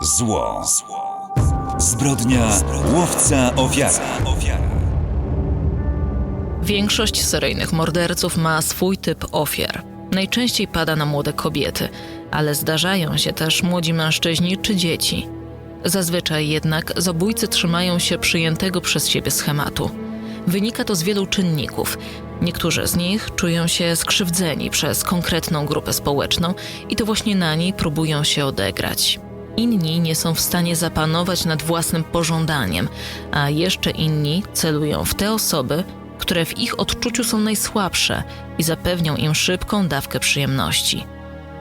Zło. Zbrodnia łowca ofiara. Większość seryjnych morderców ma swój typ ofiar. Najczęściej pada na młode kobiety, ale zdarzają się też młodzi mężczyźni czy dzieci. Zazwyczaj jednak zabójcy trzymają się przyjętego przez siebie schematu. Wynika to z wielu czynników. Niektórzy z nich czują się skrzywdzeni przez konkretną grupę społeczną i to właśnie na niej próbują się odegrać. Inni nie są w stanie zapanować nad własnym pożądaniem, a jeszcze inni celują w te osoby, które w ich odczuciu są najsłabsze i zapewnią im szybką dawkę przyjemności.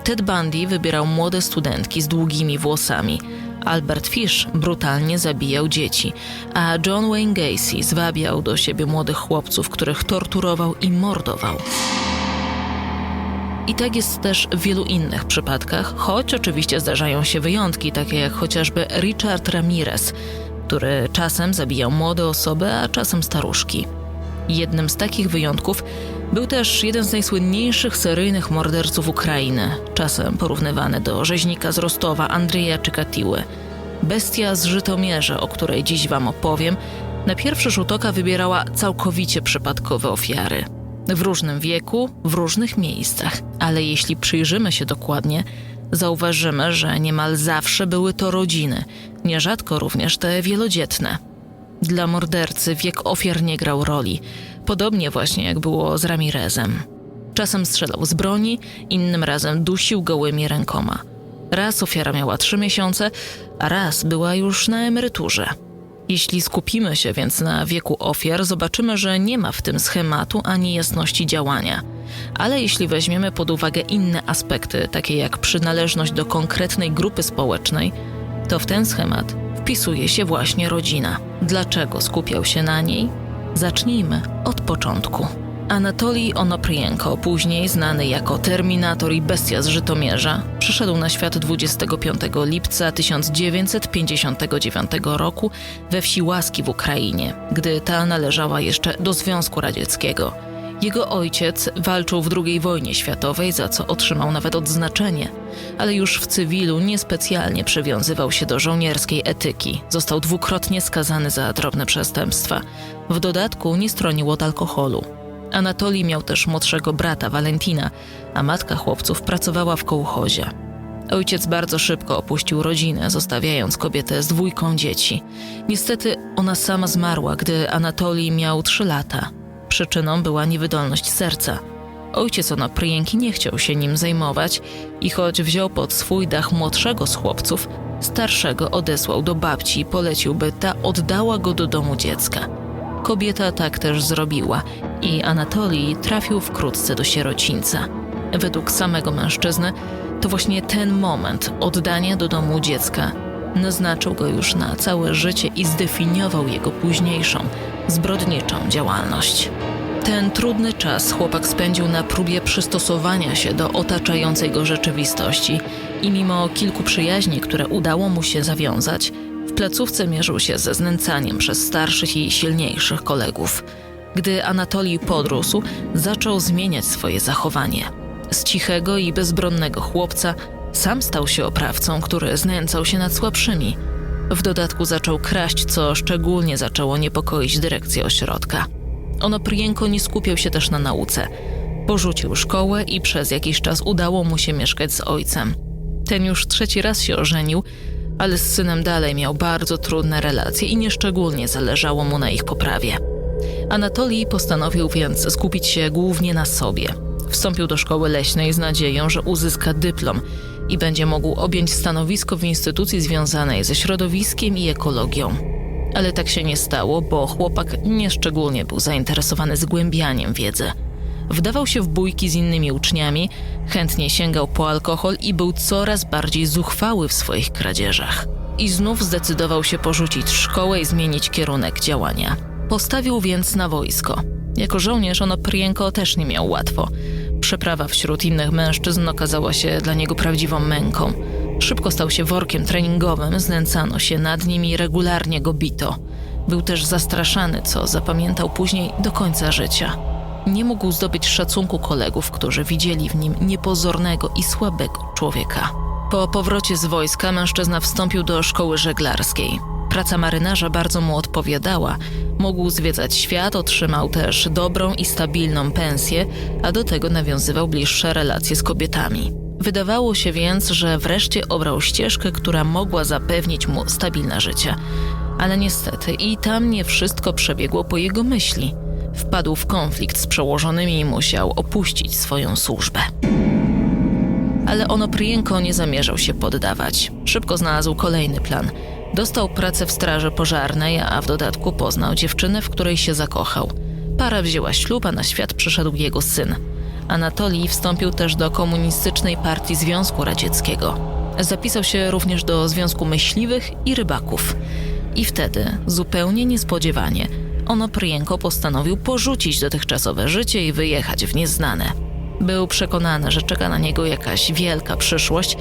Ted Bundy wybierał młode studentki z długimi włosami. Albert Fish brutalnie zabijał dzieci, a John Wayne Gacy zwabiał do siebie młodych chłopców, których torturował i mordował. I tak jest też w wielu innych przypadkach, choć oczywiście zdarzają się wyjątki, takie jak chociażby Richard Ramirez, który czasem zabijał młode osoby, a czasem staruszki. Jednym z takich wyjątków był też jeden z najsłynniejszych seryjnych morderców Ukrainy, czasem porównywany do rzeźnika z Rostowa Andrzeja Czykatiły. Bestia z Żytomierza, o której dziś wam opowiem, na pierwszy rzut oka wybierała całkowicie przypadkowe ofiary. W różnym wieku, w różnych miejscach, ale jeśli przyjrzymy się dokładnie, zauważymy, że niemal zawsze były to rodziny, nierzadko również te wielodzietne. Dla mordercy wiek ofiar nie grał roli, podobnie właśnie jak było z Ramirezem. Czasem strzelał z broni, innym razem dusił gołymi rękoma. Raz ofiara miała trzy miesiące, a raz była już na emeryturze. Jeśli skupimy się więc na wieku ofiar, zobaczymy, że nie ma w tym schematu ani jasności działania. Ale jeśli weźmiemy pod uwagę inne aspekty, takie jak przynależność do konkretnej grupy społecznej, to w ten schemat wpisuje się właśnie rodzina. Dlaczego skupiał się na niej? Zacznijmy od początku. Anatolij Onoprienko, później znany jako Terminator i Bestia z Żytomierza, przyszedł na świat 25 lipca 1959 roku we wsi Łaski w Ukrainie, gdy ta należała jeszcze do Związku Radzieckiego. Jego ojciec walczył w II wojnie światowej, za co otrzymał nawet odznaczenie, ale już w cywilu niespecjalnie przywiązywał się do żołnierskiej etyki. Został dwukrotnie skazany za drobne przestępstwa. W dodatku nie stronił od alkoholu. Anatolij miał też młodszego brata Valentina, a matka chłopców pracowała w kołchozie. Ojciec bardzo szybko opuścił rodzinę, zostawiając kobietę z dwójką dzieci. Niestety ona sama zmarła, gdy Anatolij miał trzy lata. Przyczyną była niewydolność serca. Ojciec Onoprienki nie chciał się nim zajmować i choć wziął pod swój dach młodszego z chłopców, starszego odesłał do babci i polecił, by ta oddała go do domu dziecka. Kobieta tak też zrobiła i Anatolij trafił wkrótce do sierocińca. Według samego mężczyzny to właśnie ten moment oddania do domu dziecka naznaczył go już na całe życie i zdefiniował jego późniejszą, zbrodniczą działalność. Ten trudny czas chłopak spędził na próbie przystosowania się do otaczającej go rzeczywistości i mimo kilku przyjaźni, które udało mu się zawiązać, placówce mierzył się ze znęcaniem przez starszych i silniejszych kolegów. Gdy Anatolij podrósł, zaczął zmieniać swoje zachowanie. Z cichego i bezbronnego chłopca sam stał się oprawcą, który znęcał się nad słabszymi. W dodatku zaczął kraść, co szczególnie zaczęło niepokoić dyrekcję ośrodka. Onoprienko nie skupiał się też na nauce. Porzucił szkołę i przez jakiś czas udało mu się mieszkać z ojcem. Ten już trzeci raz się ożenił, ale z synem dalej miał bardzo trudne relacje i nieszczególnie zależało mu na ich poprawie. Anatolij postanowił więc skupić się głównie na sobie. Wstąpił do szkoły leśnej z nadzieją, że uzyska dyplom i będzie mógł objąć stanowisko w instytucji związanej ze środowiskiem i ekologią. Ale tak się nie stało, bo chłopak nieszczególnie był zainteresowany zgłębianiem wiedzy. Wdawał się w bójki z innymi uczniami, chętnie sięgał po alkohol i był coraz bardziej zuchwały w swoich kradzieżach. I znów zdecydował się porzucić szkołę i zmienić kierunek działania. Postawił więc na wojsko. Jako żołnierz Onoprienko też nie miał łatwo. Przeprawa wśród innych mężczyzn okazała się dla niego prawdziwą męką. Szybko stał się workiem treningowym, znęcano się nad nim i regularnie go bito. Był też zastraszany, co zapamiętał później do końca życia. Nie mógł zdobyć szacunku kolegów, którzy widzieli w nim niepozornego i słabego człowieka. Po powrocie z wojska mężczyzna wstąpił do szkoły żeglarskiej. Praca marynarza bardzo mu odpowiadała. Mógł zwiedzać świat, otrzymał też dobrą i stabilną pensję, a do tego nawiązywał bliższe relacje z kobietami. Wydawało się więc, że wreszcie obrał ścieżkę, która mogła zapewnić mu stabilne życie. Ale niestety i tam nie wszystko przebiegło po jego myśli. Wpadł w konflikt z przełożonymi i musiał opuścić swoją służbę. Ale Onoprienko nie zamierzał się poddawać. Szybko znalazł kolejny plan. Dostał pracę w straży pożarnej, a w dodatku poznał dziewczynę, w której się zakochał. Para wzięła ślub, a na świat przyszedł jego syn. Anatolij wstąpił też do komunistycznej partii Związku Radzieckiego. Zapisał się również do Związku Myśliwych i Rybaków. I wtedy, zupełnie niespodziewanie, Onoprienko postanowił porzucić dotychczasowe życie i wyjechać w nieznane. Był przekonany, że czeka na niego jakaś wielka przyszłość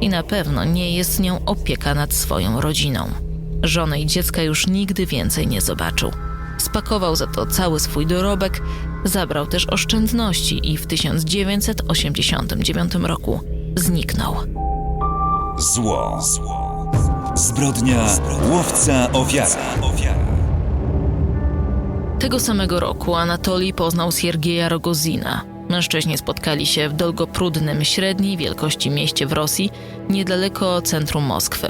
i na pewno nie jest nią opieka nad swoją rodziną. Żony i dziecka już nigdy więcej nie zobaczył. Spakował za to cały swój dorobek, zabrał też oszczędności i w 1989 roku zniknął. Zło. Zbrodnia łowca ofiara. Tego samego roku Anatolij poznał Siergieja Rogozina. Mężczyźni spotkali się w Dolgoprudnym średniej wielkości mieście w Rosji, niedaleko centrum Moskwy.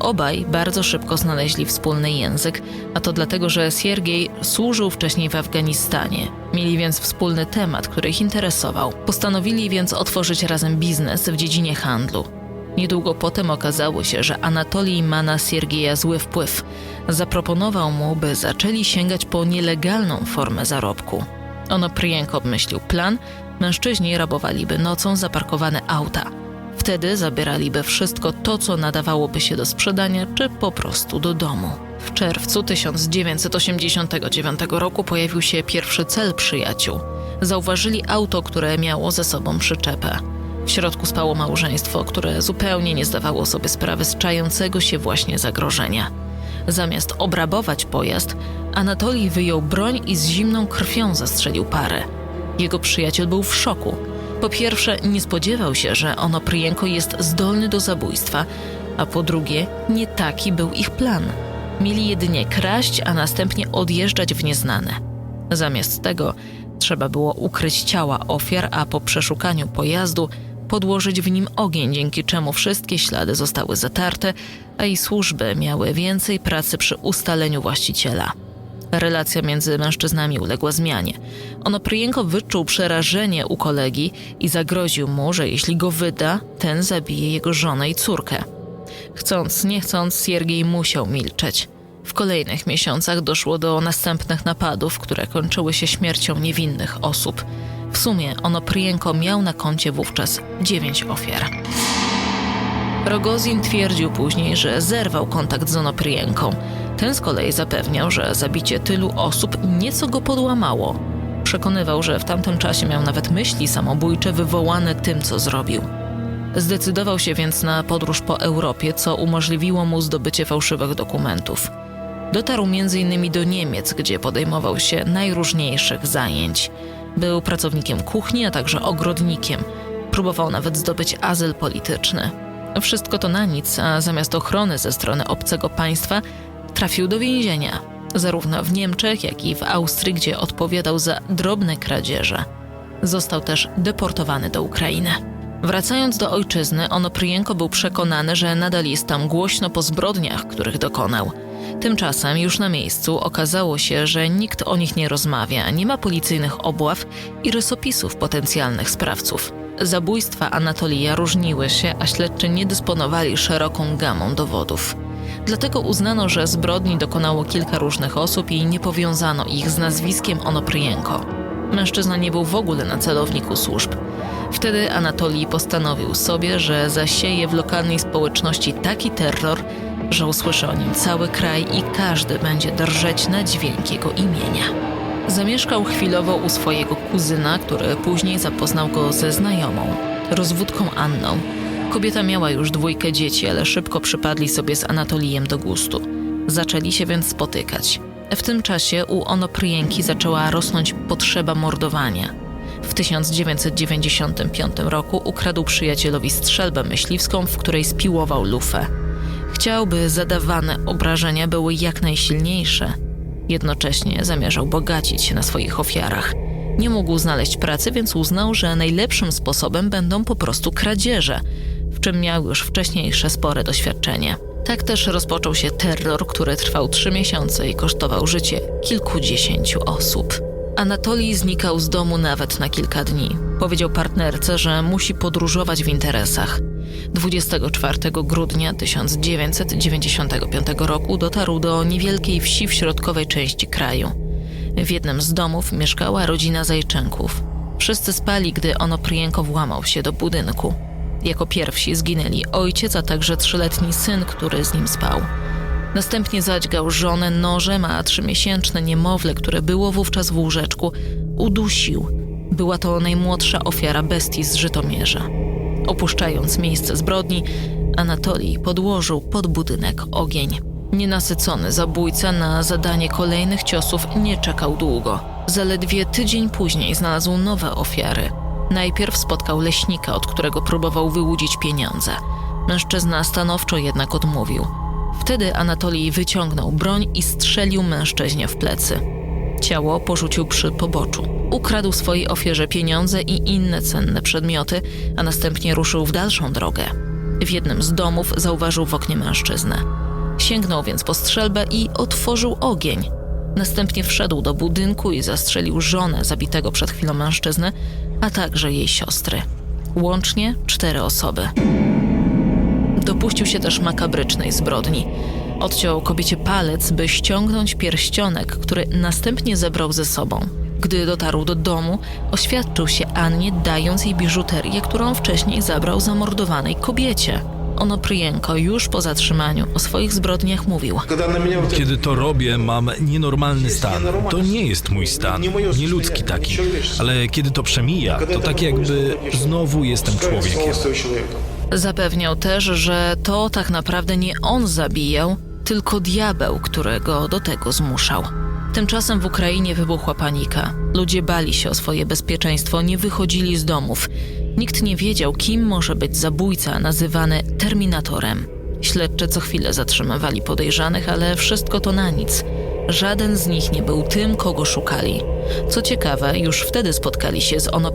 Obaj bardzo szybko znaleźli wspólny język, a to dlatego, że Siergiej służył wcześniej w Afganistanie. Mieli więc wspólny temat, który ich interesował. Postanowili więc otworzyć razem biznes w dziedzinie handlu. Niedługo potem okazało się, że Anatolij ma na Siergieja zły wpływ. Zaproponował mu, by zaczęli sięgać po nielegalną formę zarobku. Onoprienko obmyślił plan, mężczyźni rabowaliby nocą zaparkowane auta. Wtedy zabieraliby wszystko to, co nadawałoby się do sprzedania, czy po prostu do domu. W czerwcu 1989 roku pojawił się pierwszy cel przyjaciół. Zauważyli auto, które miało ze sobą przyczepę. W środku spało małżeństwo, które zupełnie nie zdawało sobie sprawy z czającego się właśnie zagrożenia. Zamiast obrabować pojazd, Anatolij wyjął broń i z zimną krwią zastrzelił parę. Jego przyjaciel był w szoku. Po pierwsze, nie spodziewał się, że Onoprienko jest zdolny do zabójstwa, a po drugie, nie taki był ich plan. Mieli jedynie kraść, a następnie odjeżdżać w nieznane. Zamiast tego trzeba było ukryć ciała ofiar, a po przeszukaniu pojazdu podłożyć w nim ogień, dzięki czemu wszystkie ślady zostały zatarte, a i służby miały więcej pracy przy ustaleniu właściciela. Relacja między mężczyznami uległa zmianie. Onoprienko wyczuł przerażenie u kolegi i zagroził mu, że jeśli go wyda, ten zabije jego żonę i córkę. Chcąc, nie chcąc, Siergiej musiał milczeć. W kolejnych miesiącach doszło do następnych napadów, które kończyły się śmiercią niewinnych osób. W sumie Onoprienko miał na koncie wówczas dziewięć ofiar. Rogozin twierdził później, że zerwał kontakt z Onoprienką. Ten z kolei zapewniał, że zabicie tylu osób nieco go podłamało. Przekonywał, że w tamtym czasie miał nawet myśli samobójcze wywołane tym, co zrobił. Zdecydował się więc na podróż po Europie, co umożliwiło mu zdobycie fałszywych dokumentów. Dotarł m.in. do Niemiec, gdzie podejmował się najróżniejszych zajęć. Był pracownikiem kuchni, a także ogrodnikiem. Próbował nawet zdobyć azyl polityczny. Wszystko to na nic, a zamiast ochrony ze strony obcego państwa trafił do więzienia, zarówno w Niemczech, jak i w Austrii, gdzie odpowiadał za drobne kradzieże. Został też deportowany do Ukrainy. Wracając do ojczyzny, Onoprienko był przekonany, że nadal jest tam głośno po zbrodniach, których dokonał. Tymczasem już na miejscu okazało się, że nikt o nich nie rozmawia, nie ma policyjnych obław i rysopisów potencjalnych sprawców. Zabójstwa Anatolija różniły się, a śledczy nie dysponowali szeroką gamą dowodów. Dlatego uznano, że zbrodni dokonało kilka różnych osób i nie powiązano ich z nazwiskiem Onoprienko. Mężczyzna nie był w ogóle na celowniku służb. Wtedy Anatolij postanowił sobie, że zasieje w lokalnej społeczności taki terror, że usłyszy o nim cały kraj i każdy będzie drżeć na dźwięk jego imienia. Zamieszkał chwilowo u swojego kuzyna, który później zapoznał go ze znajomą, rozwódką Anną. Kobieta miała już dwójkę dzieci, ale szybko przypadli sobie z Anatolijem do gustu. Zaczęli się więc spotykać. W tym czasie u Onoprienki zaczęła rosnąć potrzeba mordowania. W W 1995 roku ukradł przyjacielowi strzelbę myśliwską, w której spiłował lufę. Chciał, by zadawane obrażenia były jak najsilniejsze. Jednocześnie zamierzał bogacić się na swoich ofiarach. Nie mógł znaleźć pracy, więc uznał, że najlepszym sposobem będą po prostu kradzieże, w czym miał już wcześniejsze spore doświadczenie. Tak też rozpoczął się terror, który trwał trzy miesiące i kosztował życie kilkudziesięciu osób. Anatolij znikał z domu nawet na kilka dni. Powiedział partnerce, że musi podróżować w interesach. 24 grudnia 1995 roku dotarł do niewielkiej wsi w środkowej części kraju. W jednym z domów mieszkała rodzina Zajczenków. Wszyscy spali, gdy Onoprienko włamał się do budynku. Jako pierwsi zginęli ojciec, a także trzyletni syn, który z nim spał. Następnie zadźgał żonę nożem, a trzymiesięczne niemowlę, które było wówczas w łóżeczku, udusił. Była to najmłodsza ofiara bestii z Żytomierza. Opuszczając miejsce zbrodni, Anatolij podłożył pod budynek ogień. Nienasycony zabójca na zadanie kolejnych ciosów nie czekał długo. Zaledwie tydzień później znalazł nowe ofiary. Najpierw spotkał leśnika, od którego próbował wyłudzić pieniądze. Mężczyzna stanowczo jednak odmówił. Wtedy Anatolij wyciągnął broń i strzelił mężczyźnie w plecy. Ciało porzucił przy poboczu. Ukradł swojej ofierze pieniądze i inne cenne przedmioty, a następnie ruszył w dalszą drogę. W jednym z domów zauważył w oknie mężczyznę. Sięgnął więc po strzelbę i otworzył ogień. Następnie wszedł do budynku i zastrzelił żonę zabitego przed chwilą mężczyzny, a także jej siostry. Łącznie cztery osoby dopuścił się też makabrycznej zbrodni. Odciął kobiecie palec, by ściągnąć pierścionek, który następnie zebrał ze sobą. Gdy dotarł do domu, oświadczył się Annie, dając jej biżuterię, którą wcześniej zabrał zamordowanej kobiecie. Ono Prienko już po zatrzymaniu o swoich zbrodniach mówił. Kiedy to robię, mam nienormalny stan. To nie jest mój stan, nieludzki taki. Ale kiedy to przemija, to tak jakby znowu jestem człowiekiem. Zapewniał też, że to tak naprawdę nie on zabijał, tylko diabeł, który go do tego zmuszał. Tymczasem w Ukrainie wybuchła panika. Ludzie bali się o swoje bezpieczeństwo, nie wychodzili z domów. Nikt nie wiedział, kim może być zabójca nazywany terminatorem. Śledczy co chwilę zatrzymywali podejrzanych, ale wszystko to na nic. Żaden z nich nie był tym, kogo szukali. Co ciekawe, już wtedy spotkali się z Ono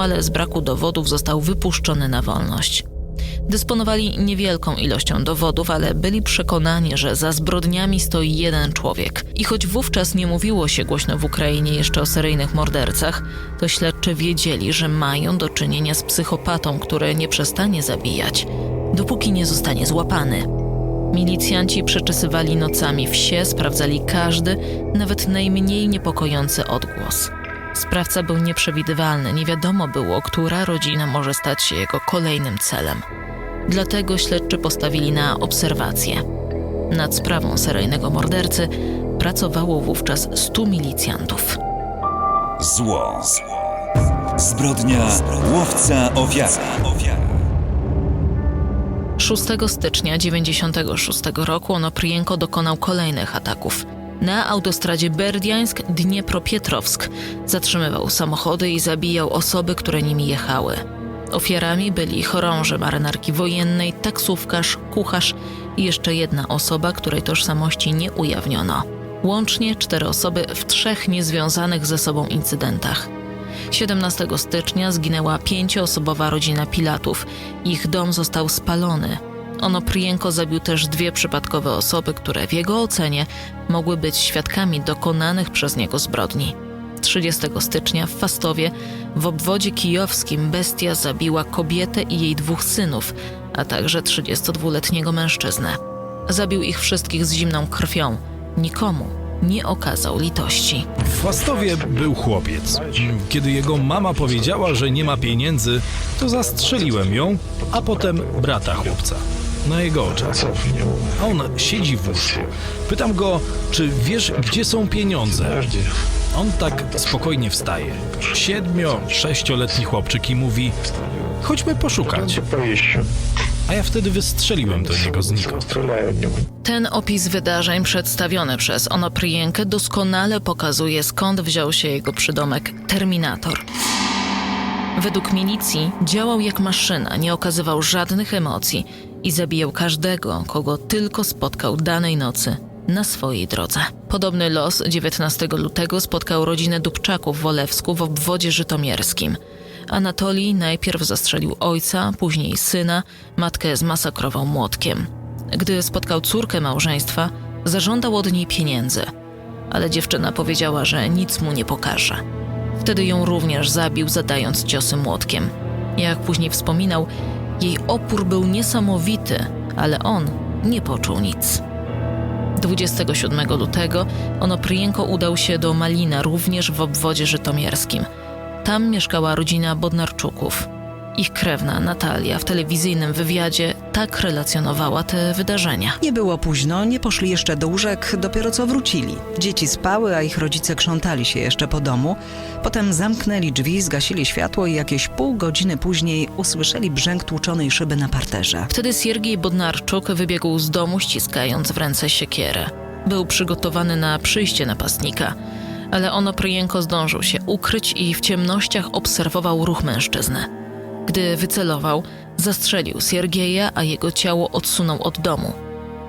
ale z braku dowodów został wypuszczony na wolność. Dysponowali niewielką ilością dowodów, ale byli przekonani, że za zbrodniami stoi jeden człowiek. I choć wówczas nie mówiło się głośno w Ukrainie jeszcze o seryjnych mordercach, to śledczy wiedzieli, że mają do czynienia z psychopatą, który nie przestanie zabijać, dopóki nie zostanie złapany. Milicjanci przeczesywali nocami wsie, sprawdzali każdy, nawet najmniej niepokojący odgłos. Sprawca był nieprzewidywalny, nie wiadomo było, która rodzina może stać się jego kolejnym celem. Dlatego śledczy postawili na obserwację. Nad sprawą seryjnego mordercy pracowało wówczas 100 milicjantów. Zło. Zbrodnia łowca ofiara. 6 stycznia 1996 roku Onoprienko dokonał kolejnych ataków. Na autostradzie Berdiańsk-Dniepropietrowsk zatrzymywał samochody i zabijał osoby, które nimi jechały. Ofiarami byli chorąży marynarki wojennej, taksówkarz, kucharz i jeszcze jedna osoba, której tożsamości nie ujawniono. Łącznie cztery osoby w trzech niezwiązanych ze sobą incydentach. 17 stycznia zginęła pięcioosobowa rodzina Pilatów. Ich dom został spalony. Onoprienko zabił też dwie przypadkowe osoby, które w jego ocenie mogły być świadkami dokonanych przez niego zbrodni. 30 stycznia w Fastowie, w obwodzie kijowskim, bestia zabiła kobietę i jej dwóch synów, a także 32-letniego mężczyznę. Zabił ich wszystkich z zimną krwią. Nikomu nie okazał litości. W Fastowie był chłopiec. Kiedy jego mama powiedziała, że nie ma pieniędzy, to zastrzeliłem ją, a potem brata chłopca. Na jego oczach. On siedzi w łóżku. Pytam go, czy wiesz, gdzie są pieniądze? On tak spokojnie wstaje. Siedmio, sześcioletni chłopczyk i mówi: Chodźmy poszukać. A ja wtedy wystrzeliłem do niego znikąd. Ten opis wydarzeń przedstawiony przez Onoprienkę doskonale pokazuje, skąd wziął się jego przydomek Terminator. Według milicji działał jak maszyna, nie okazywał żadnych emocji i zabijał każdego, kogo tylko spotkał danej nocy na swojej drodze. Podobny los 19 lutego spotkał rodzinę Dubczaków w Olewsku w obwodzie żytomierskim. Anatolii najpierw zastrzelił ojca, później syna, matkę zmasakrował młotkiem. Gdy spotkał córkę małżeństwa, zażądał od niej pieniędzy, ale dziewczyna powiedziała, że nic mu nie pokaże. Wtedy ją również zabił, zadając ciosy młotkiem. Jak później wspominał, jej opór był niesamowity, ale on nie poczuł nic. 27 lutego Onopryjenko udał się do Malina, również w obwodzie żytomierskim. Tam mieszkała rodzina Bodnarczuków. Ich krewna Natalia w telewizyjnym wywiadzie tak relacjonowała te wydarzenia. Nie było późno, nie poszli jeszcze do łóżek, dopiero co wrócili. Dzieci spały, a ich rodzice krzątali się jeszcze po domu. Potem zamknęli drzwi, zgasili światło i jakieś pół godziny później usłyszeli brzęk tłuczonej szyby na parterze. Wtedy Siergiej Bodnarczuk wybiegł z domu, ściskając w ręce siekierę. Był przygotowany na przyjście napastnika, ale Onopryjenko zdążył się ukryć i w ciemnościach obserwował ruch mężczyzny. Gdy wycelował, zastrzelił Siergieja, a jego ciało odsunął od domu.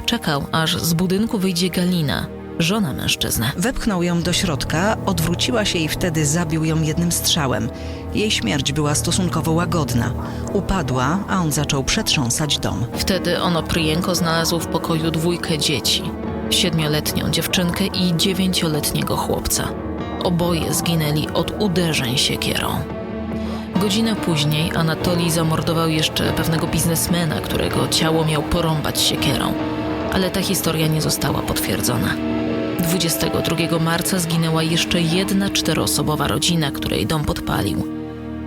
Czekał, aż z budynku wyjdzie Galina, żona mężczyzny. Wepchnął ją do środka, odwróciła się i wtedy zabił ją jednym strzałem. Jej śmierć była stosunkowo łagodna. Upadła, a on zaczął przetrząsać dom. Wtedy Onopryjenko znalazł w pokoju dwójkę dzieci. Siedmioletnią dziewczynkę i dziewięcioletniego chłopca. Oboje zginęli od uderzeń siekierą. Godzinę później Anatolii zamordował jeszcze pewnego biznesmena, którego ciało miał porąbać siekierą, ale ta historia nie została potwierdzona. 22 marca zginęła jeszcze jedna czteroosobowa rodzina, której dom podpalił.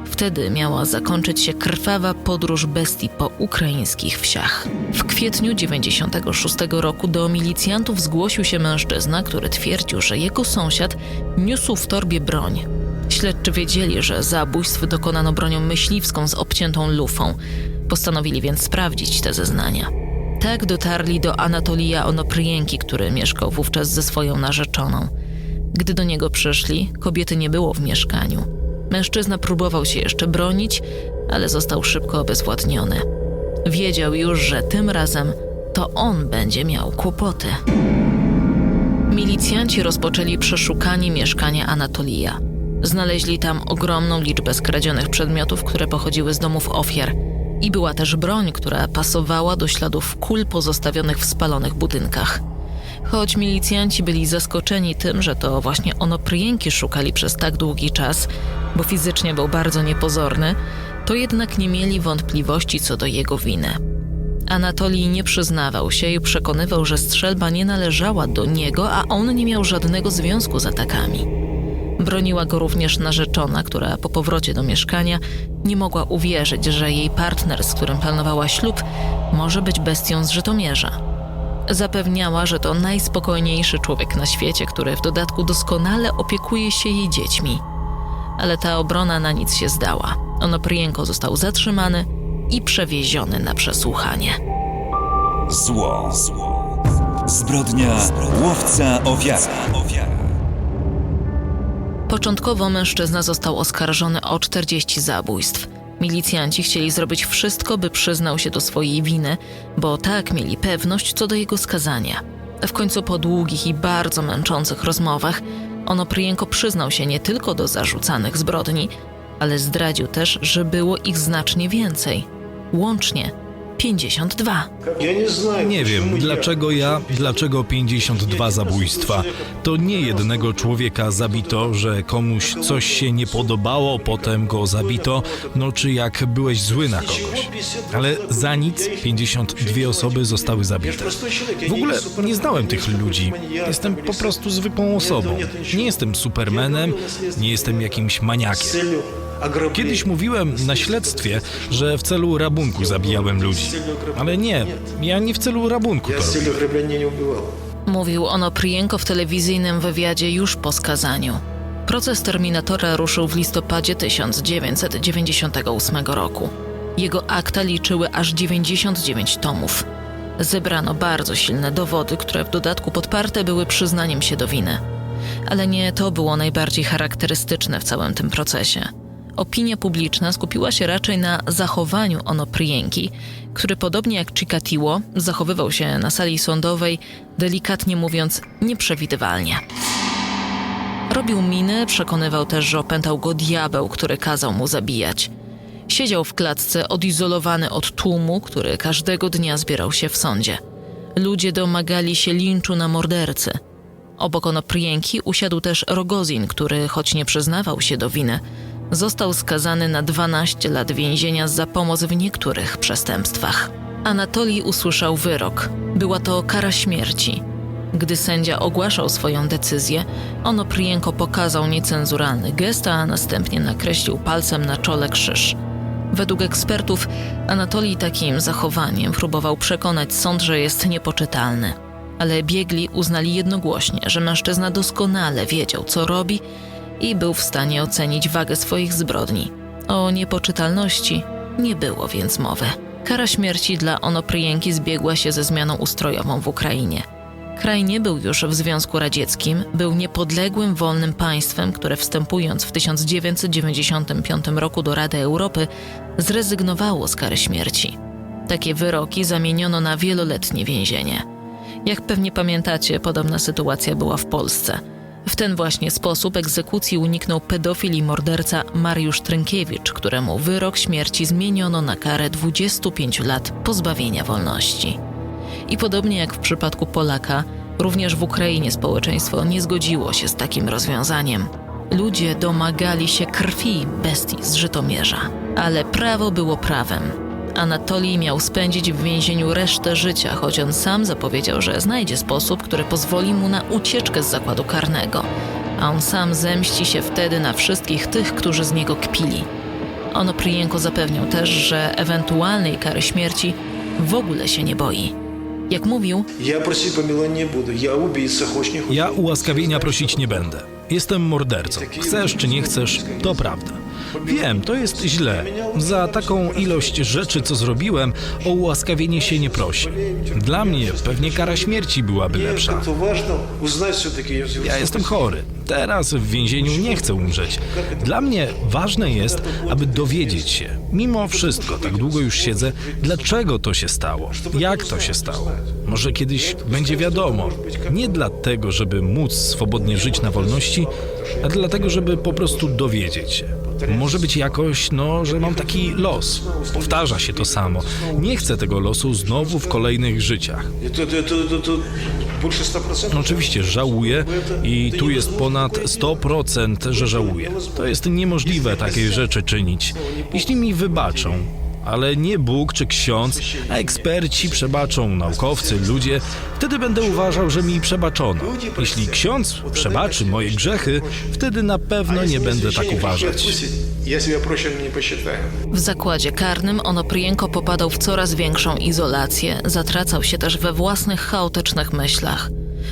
Wtedy miała zakończyć się krwawa podróż bestii po ukraińskich wsiach. W kwietniu 96 roku do milicjantów zgłosił się mężczyzna, który twierdził, że jego sąsiad niósł w torbie broń. Śledczy wiedzieli, że zabójstw dokonano bronią myśliwską z obciętą lufą. Postanowili więc sprawdzić te zeznania. Tak dotarli do Anatolija Onopryjenki, który mieszkał wówczas ze swoją narzeczoną. Gdy do niego przyszli, kobiety nie było w mieszkaniu. Mężczyzna próbował się jeszcze bronić, ale został szybko obezwładniony. Wiedział już, że tym razem to on będzie miał kłopoty. Milicjanci rozpoczęli przeszukanie mieszkania Anatolija. Znaleźli tam ogromną liczbę skradzionych przedmiotów, które pochodziły z domów ofiar. I była też broń, która pasowała do śladów kul pozostawionych w spalonych budynkach. Choć milicjanci byli zaskoczeni tym, że to właśnie Onopryjenki szukali przez tak długi czas, bo fizycznie był bardzo niepozorny, to jednak nie mieli wątpliwości co do jego winy. Anatolii nie przyznawał się i przekonywał, że strzelba nie należała do niego, a on nie miał żadnego związku z atakami. Broniła go również narzeczona, która po powrocie do mieszkania nie mogła uwierzyć, że jej partner, z którym planowała ślub, może być bestią z Żytomierza. Zapewniała, że to najspokojniejszy człowiek na świecie, który w dodatku doskonale opiekuje się jej dziećmi. Ale ta obrona na nic się zdała. Onopryjenko został zatrzymany i przewieziony na przesłuchanie. Zło. Zbrodnia łowca ofiara. Początkowo mężczyzna został oskarżony o 40 zabójstw. Milicjanci chcieli zrobić wszystko, by przyznał się do swojej winy, bo tak mieli pewność co do jego skazania. W końcu po długich i bardzo męczących rozmowach Onopryjenko przyznał się nie tylko do zarzucanych zbrodni, ale zdradził też, że było ich znacznie więcej. Łącznie 52. Nie wiem, dlaczego ja, dlaczego 52 zabójstwa. To nie jednego człowieka zabito, że komuś coś się nie podobało, potem go zabito, no czy jak byłeś zły na kogoś. Ale za nic 52 osoby zostały zabite. W ogóle nie znałem tych ludzi. Jestem po prostu zwykłą osobą. Nie jestem supermanem, nie jestem jakimś maniakiem. Kiedyś mówiłem na śledztwie, że w celu rabunku zabijałem ludzi. Ale nie, ja nie w celu rabunku to robię. Mówił Onopryjenko w telewizyjnym wywiadzie już po skazaniu. Proces Terminatora ruszył w listopadzie 1998 roku. Jego akta liczyły aż 99 tomów. Zebrano bardzo silne dowody, które w dodatku podparte były przyznaniem się do winy. Ale nie to było najbardziej charakterystyczne w całym tym procesie. Opinia publiczna skupiła się raczej na zachowaniu Onopryjenki, który podobnie jak Chikatilo zachowywał się na sali sądowej, delikatnie mówiąc, nieprzewidywalnie. Robił miny, przekonywał też, że opętał go diabeł, który kazał mu zabijać. Siedział w klatce odizolowany od tłumu, który każdego dnia zbierał się w sądzie. Ludzie domagali się linczu na mordercy. Obok Onoprienki usiadł też Rogozin, który, choć nie przyznawał się do winy, został skazany na 12 lat więzienia za pomoc w niektórych przestępstwach. Anatolii usłyszał wyrok. Była to kara śmierci. Gdy sędzia ogłaszał swoją decyzję, Onoprienko pokazał niecenzuralny gest, a następnie nakreślił palcem na czole krzyż. Według ekspertów Anatolii takim zachowaniem próbował przekonać sąd, że jest niepoczytalny. Ale biegli uznali jednogłośnie, że mężczyzna doskonale wiedział, co robi i był w stanie ocenić wagę swoich zbrodni. O niepoczytalności nie było więc mowy. Kara śmierci dla Onopryjenki zbiegła się ze zmianą ustrojową w Ukrainie. Kraj nie był już w Związku Radzieckim, był niepodległym, wolnym państwem, które wstępując w 1995 roku do Rady Europy zrezygnowało z kary śmierci. Takie wyroki zamieniono na wieloletnie więzienie. Jak pewnie pamiętacie, podobna sytuacja była w Polsce. W ten właśnie sposób egzekucji uniknął pedofil i morderca Mariusz Trynkiewicz, któremu wyrok śmierci zmieniono na karę 25 lat pozbawienia wolności. I podobnie jak w przypadku Polaka, również w Ukrainie społeczeństwo nie zgodziło się z takim rozwiązaniem. Ludzie domagali się krwi bestii z Żytomierza, ale prawo było prawem. Anatolii miał spędzić w więzieniu resztę życia, choć on sam zapowiedział, że znajdzie sposób, który pozwoli mu na ucieczkę z zakładu karnego. A on sam zemści się wtedy na wszystkich tych, którzy z niego kpili. Ono Prienko zapewnił też, że ewentualnej kary śmierci w ogóle się nie boi. Jak mówił, ja ułaskawienia prosić nie będę. Jestem mordercą. Chcesz czy nie chcesz, to prawda. Wiem, to jest źle. Za taką ilość rzeczy, co zrobiłem, o ułaskawienie się nie prosi. Dla mnie pewnie kara śmierci byłaby lepsza. Ja jestem chory. Teraz w więzieniu nie chcę umrzeć. Dla mnie ważne jest, aby dowiedzieć się, mimo wszystko, tak długo już siedzę, dlaczego to się stało, jak to się stało. Może kiedyś będzie wiadomo. Nie dlatego, żeby móc swobodnie żyć na wolności, a dlatego, żeby po prostu dowiedzieć się. Może być jakoś, no, że mam taki los. Powtarza się to samo. Nie chcę tego losu znowu w kolejnych życiach. No, oczywiście żałuję i tu jest ponad 100%, że żałuję. To jest niemożliwe takiej rzeczy czynić. Jeśli mi wybaczą, ale nie Bóg czy ksiądz, a eksperci przebaczą, naukowcy, ludzie. Wtedy będę uważał, że mi przebaczono. Jeśli ksiądz przebaczy moje grzechy, wtedy na pewno nie będę tak uważać. W zakładzie karnym Onoprienko popadał w coraz większą izolację, zatracał się też we własnych chaotycznych myślach.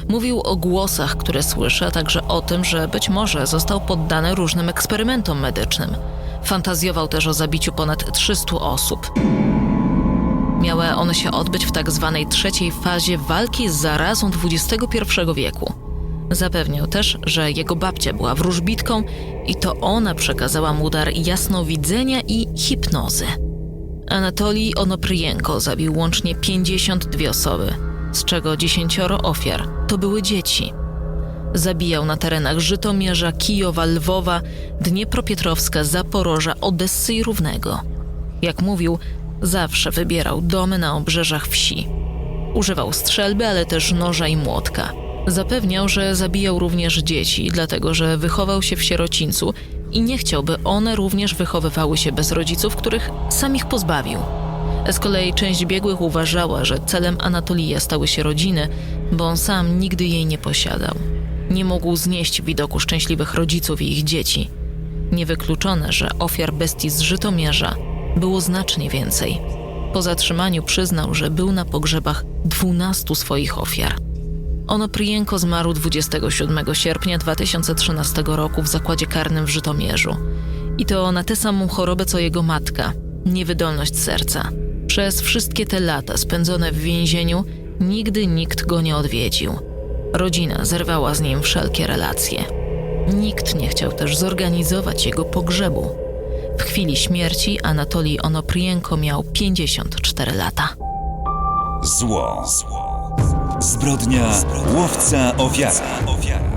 Mówił o głosach, które słyszy, a także o tym, że być może został poddany różnym eksperymentom medycznym. Fantazjował też o zabiciu ponad 300 osób. Miały one się odbyć w tak zwanej trzeciej fazie walki z zarazą XXI wieku. Zapewniał też, że jego babcia była wróżbitką i to ona przekazała mu dar jasnowidzenia i hipnozy. Anatolij Onopryjenko zabił łącznie 52 osoby, z czego 10 ofiar to były dzieci. Zabijał na terenach Żytomierza, Kijowa, Lwowa, Dniepropietrowska, Zaporoża, Odessy i Równego. Jak mówił, zawsze wybierał domy na obrzeżach wsi. Używał strzelby, ale też noża i młotka. Zapewniał, że zabijał również dzieci, dlatego że wychował się w sierocińcu i nie chciałby one również wychowywały się bez rodziców, których sam ich pozbawił. Z kolei część biegłych uważała, że celem Anatolija stały się rodziny, bo on sam nigdy jej nie posiadał. Nie mógł znieść widoku szczęśliwych rodziców i ich dzieci. Niewykluczone, że ofiar bestii z Żytomierza było znacznie więcej. Po zatrzymaniu przyznał, że był na pogrzebach 12 swoich ofiar. Onopryjenko zmarł 27 sierpnia 2013 roku w zakładzie karnym w Żytomierzu. I to na tę samą chorobę co jego matka niewydolność serca. Przez wszystkie te lata spędzone w więzieniu nigdy nikt go nie odwiedził. Rodzina zerwała z nim wszelkie relacje. Nikt nie chciał też zorganizować jego pogrzebu. W chwili śmierci Anatolii Onoprienko miał 54 lata. Zło. Zbrodnia. Zbrodnia. Łowca ofiara.